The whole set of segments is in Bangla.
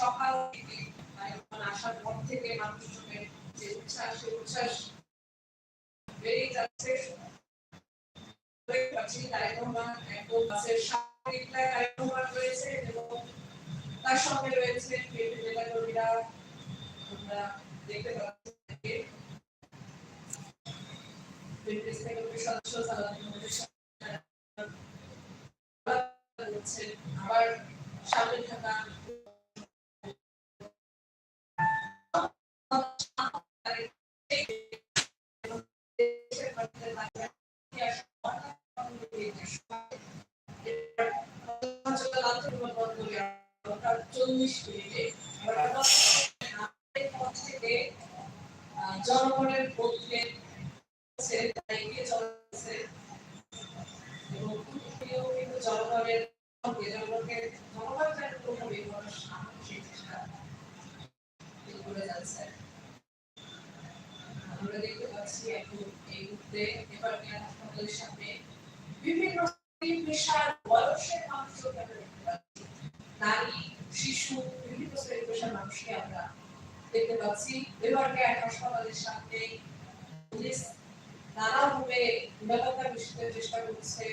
সকাল থেকে আসার পর থেকে মানুষজনের যে উচ্ছ্বাস, সেই উচ্ছ্বাস বেড়েই যাচ্ছে। রয়েছে এবং তার সঙ্গে রয়েছে বিএনপি নেতাকর্মীরা। আমরা দেখতে পাচ্ছি আবার সামনে থাকা জনগণের এগিয়ে চলছে এবং কিন্তু জনগণের সঙ্গে জনগণকে জনগণ যেন কোনোভাবে কোনো সামনে সেই চেষ্টা করে যাচ্ছে আমরা দেখতে পাচ্ছি এখন হাসপাতালের সামনে বিভিন্ন পেশার, বয়সের নারী, শিশু, বিভিন্ন পেশার মানুষকে আমরা দেখতে পাচ্ছি। হাসপাতালের সামনে পুলিশ নিরাপত্তা নিশ্চিতের চেষ্টা করছে।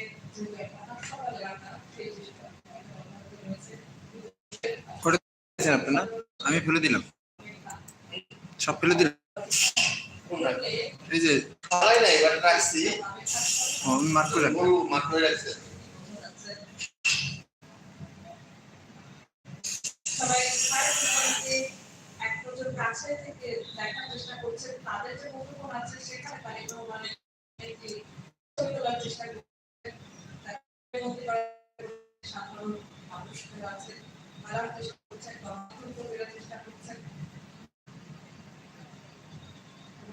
হাসপাতাল এলাকা সেই চেষ্টা আমি ফেলে দিলাম। সব ফেলে দিলাম। এই যে ফালাই নাই এবার রাখছি। আমি মার্ক করে রাখলাম গরু করে রাখছে। সবাই এক বছর কাছে থেকে দেখার চেষ্টা করছে তাদের যে মুঠোফোন আছে সেখানে মানে তোলার চেষ্টা সাধারণ মানুষ আছে তারা চেষ্টা করছেন চেষ্টা করছেন এবং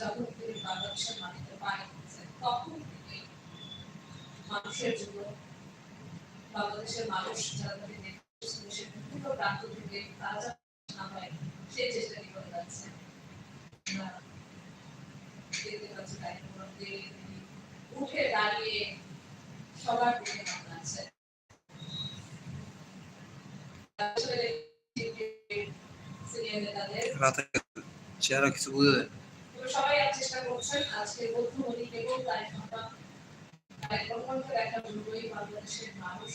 যখন তিনি বাংলাদেশের মাটিতে পা রেখেছেন তখন মানুষের জন্য বাংলাদেশের মানুষ যারা বিভিন্ন প্রান্ত থেকে দিয়ে তিনি উঠে দাঁড়িয়ে সবার দিকে আছে চেষ্টা করছেন। আজকে মধ্যমণি কেবল কার্যক্রমটা কার্যক্রমকে দেখার জন্যই বাংলাদেশের মানুষ।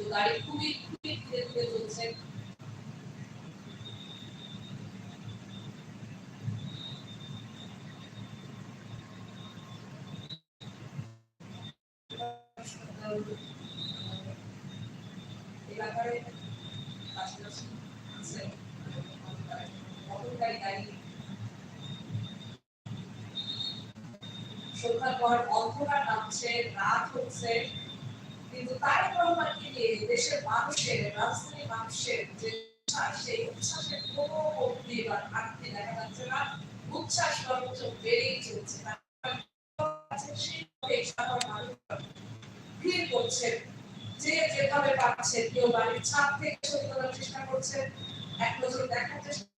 কিন্তু গাড়ি খুবই খুবই ধীরে ধীরে চলছে। হাসপাতাল, এলাকায় পাশাপাশি গাড়ি সন্ধ্যার পর অন্ধকার নামছে রাত হচ্ছে কিন্তু তারেক রহমানকে দেশের মানুষের রাজধানী মানুষের যে উচ্ছ্বাস, সেই উচ্ছ্বাসের কোনো অবধি বা ঘাটতি দেখা যাচ্ছে না। উচ্ছ্বাস সর্বোচ্চ বেড়েই চলছে। ভিড় করছেন যে যেভাবে পাচ্ছে, কেউ বাড়ির ছাদ থেকে ছবি তোলার চেষ্টা করছে। এক নজর দেখার চেষ্টা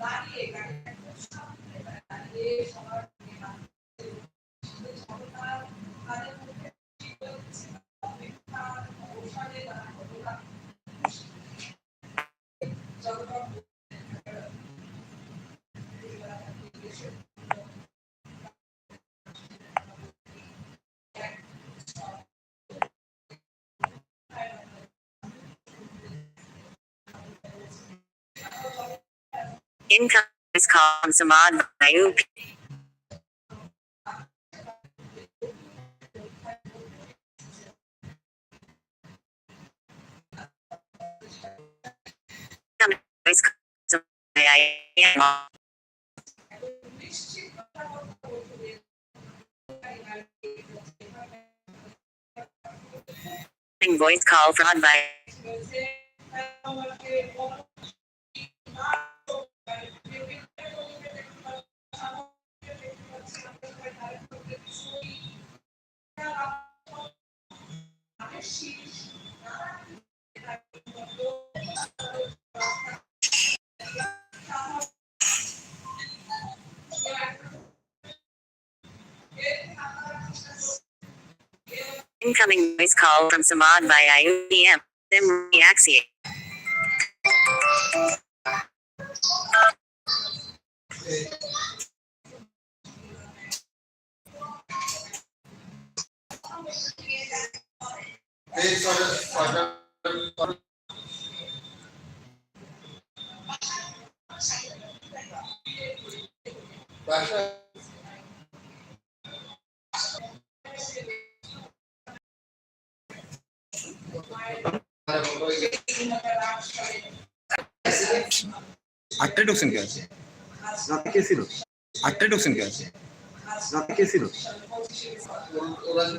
দাঁড়িয়ে গাড়ি দাঁড়িয়ে সবার incomes come from Samad Vayup. Voice call fraud by incoming voice call from Samad by IUPM. Sim Reaxi. এই ছয়টা ছয়টা বাসা আটটায় ঢুকছেন কে আছে রাতে কে ছিল? আটটায় ঢুকছেন কে আছে রাতে কে ছিল? ওরা যে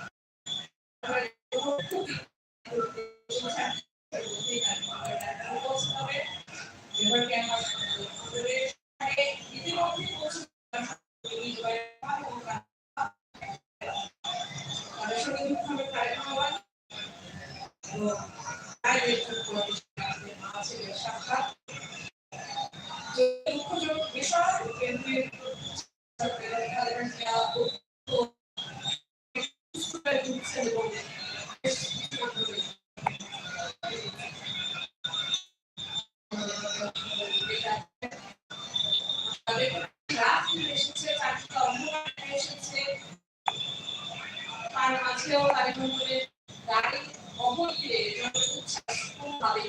তার মাঝেও কারিগরের গাড়ি অবধিরে উচ্ছ্বাস ভাবে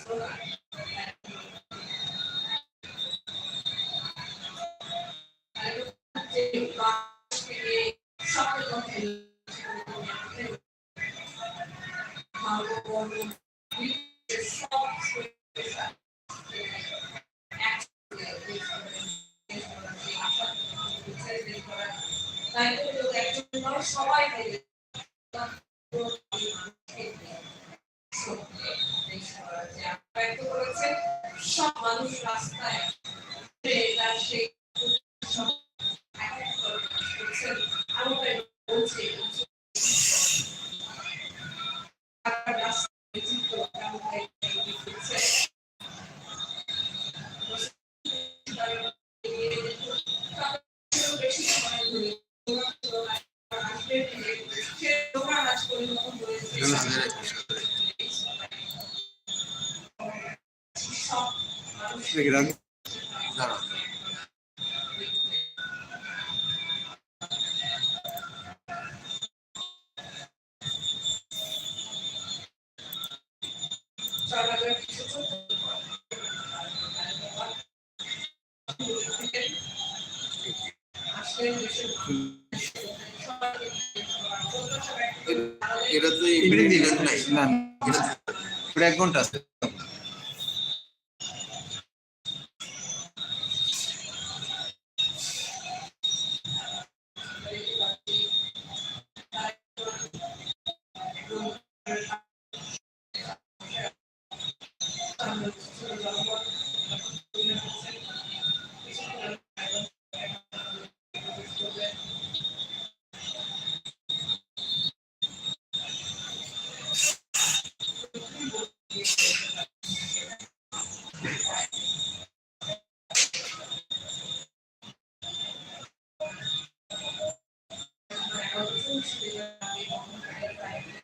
সবাই প্লেগ্রাউন্ড এটা তো এক ঘণ্টা আছে। 是的，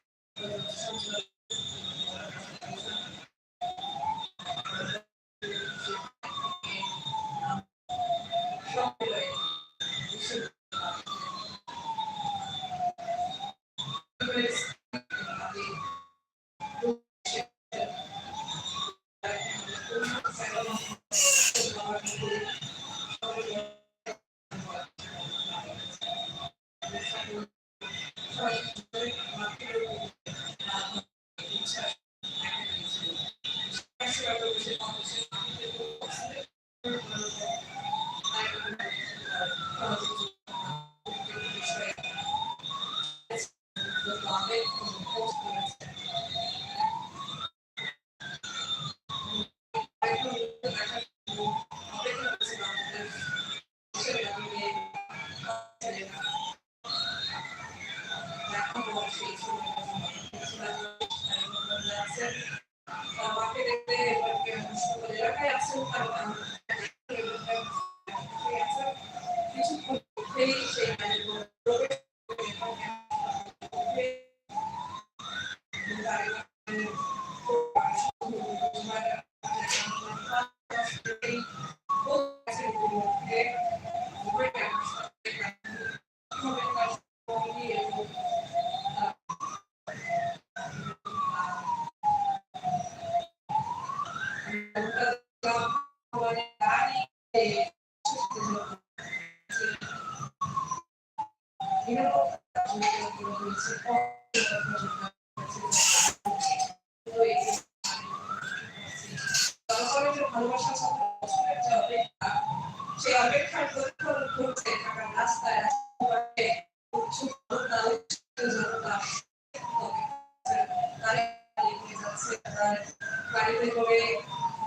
গাড়িতে করে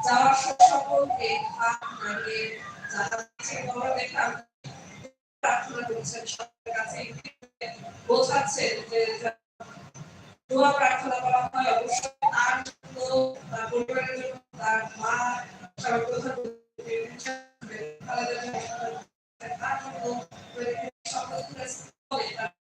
যাওয়ার সকলকে হাত নাড়িয়ে জানাচ্ছে আমরা দেখলাম প্রার্থনা করছেন সবার কাছে বোঝাচ্ছেন যে দোয়া প্রার্থনা করা হয় অবশ্যই তার জন্য তার পরিবারের জন্য তার মা সবার তার জন্য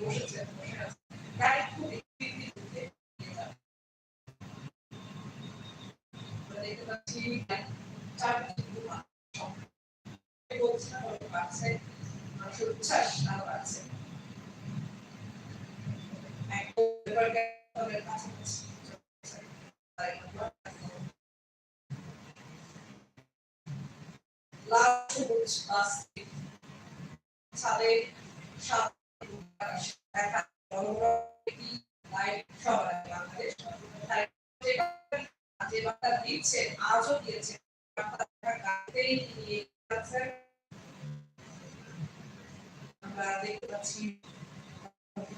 বসেছে যে বার্তা দিচ্ছে আজও দিয়েছে বার্তা গাড়িতেই নিয়ে যাচ্ছেন। আমরা দেখতে পাচ্ছি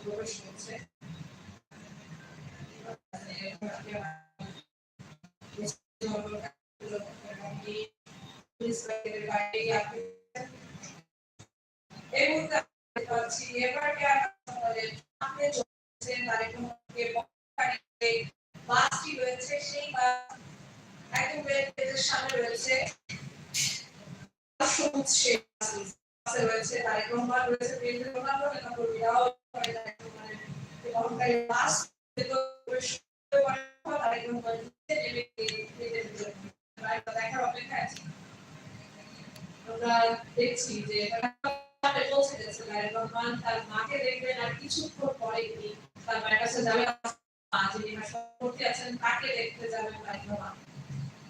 প্রবেশ করছে। এই মুহূর্তে পাচ্ছি রয়েছে। সেই একদম রেলের সামনে রয়েছে মাকে দেখবেন আর কিছুক্ষণ পরে তার মায়ের কাছে যাবেন। মা যিনি হাসপাতালে আছেন, তাকে দেখতে যাবেন তারেক রহমান।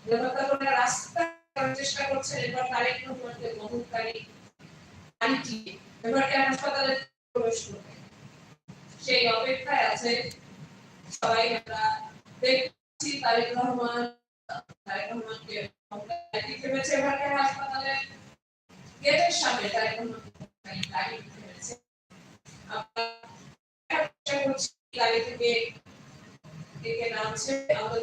কর্মীরা রাস্তা চেষ্টা করছেন, এবার তারেক রহমানকে বহনকারী গাড়িটি এবারকে হাসপাতালে প্রবেশ করবে? সেই অপেক্ষায় আছে সবাই আমরা দেখছি, তারেক রহমান, তারেক রহমানকে থেমেছে এবারকে হাসপাতালে গেটের সামনে তারেক রহমানকে গাড়ি থেমেছে আমরা চেষ্টা করছি গাড়ি থেকে নামছে। আমাদের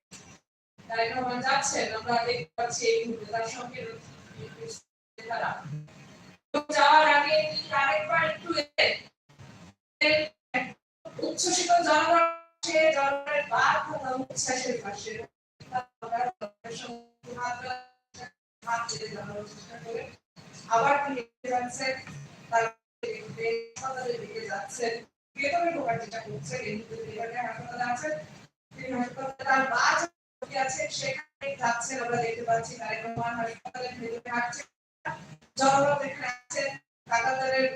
রহমান যাচ্ছেন, আমরা দেখতে পাচ্ছি এই মুহূর্তে তার সঙ্গে যাওয়ার আগে আরেকবার একটু উচ্ছ্বসিত জনগণ আবার তার দিকে যাচ্ছেন তার মা যে আছেন সেখানে যাচ্ছেন আমরা দেখতে পাচ্ছি তারেক হাসপাতালের ভেতরে হাঁটছেন জনগণ এখানে আছেন, কাকাতারের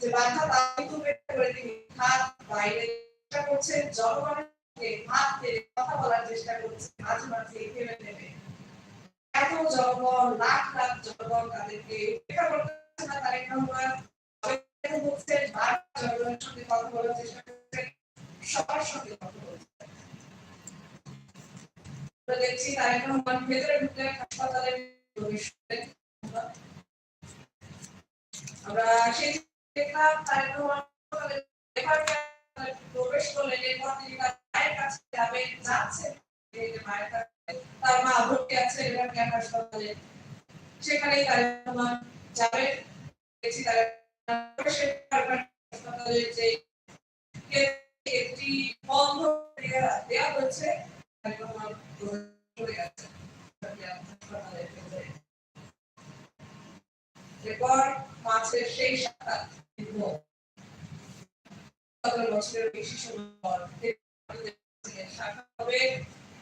যে বাধা তা কিন্তু করে তিনি হাত বাইরে চেষ্টা করছেন, জনগণের সঙ্গে হাত ধরে কথা বলার চেষ্টা করছেন, মাঝে মাঝে থেমে থেমে এত জনগণ, লাখ লাখ জনগণ তাদেরকে উপেক্ষা করতেছে না তারেক রহমান জনগণের সঙ্গে কথা বলার চেষ্টা করছেন, সবার সঙ্গে কথা বলছেন দেখছি তারেক রহমান ভেতরে ঢুকে হাসপাতালে আমরা সেই দেখলাম রহমান হাসপাতালে প্রবেশ করলেন। এরপর তিনি তার মায়ের কাছে যাবেন যাচ্ছেন তার মা ভর্তি আছে এবার হাসপাতালে। সেখানেই তারেক রহমান যাবেন দেখছি রহমান হাসপাতালে যে একটি বন্ধ দেয়া দেয়া এরপর মাছের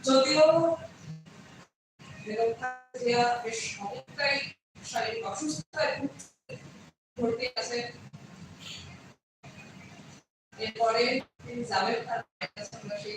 যদিও বেশ শারীরিক অসুস্থতায় ভর্তি এরপরে তিনি যাবেন তার সেই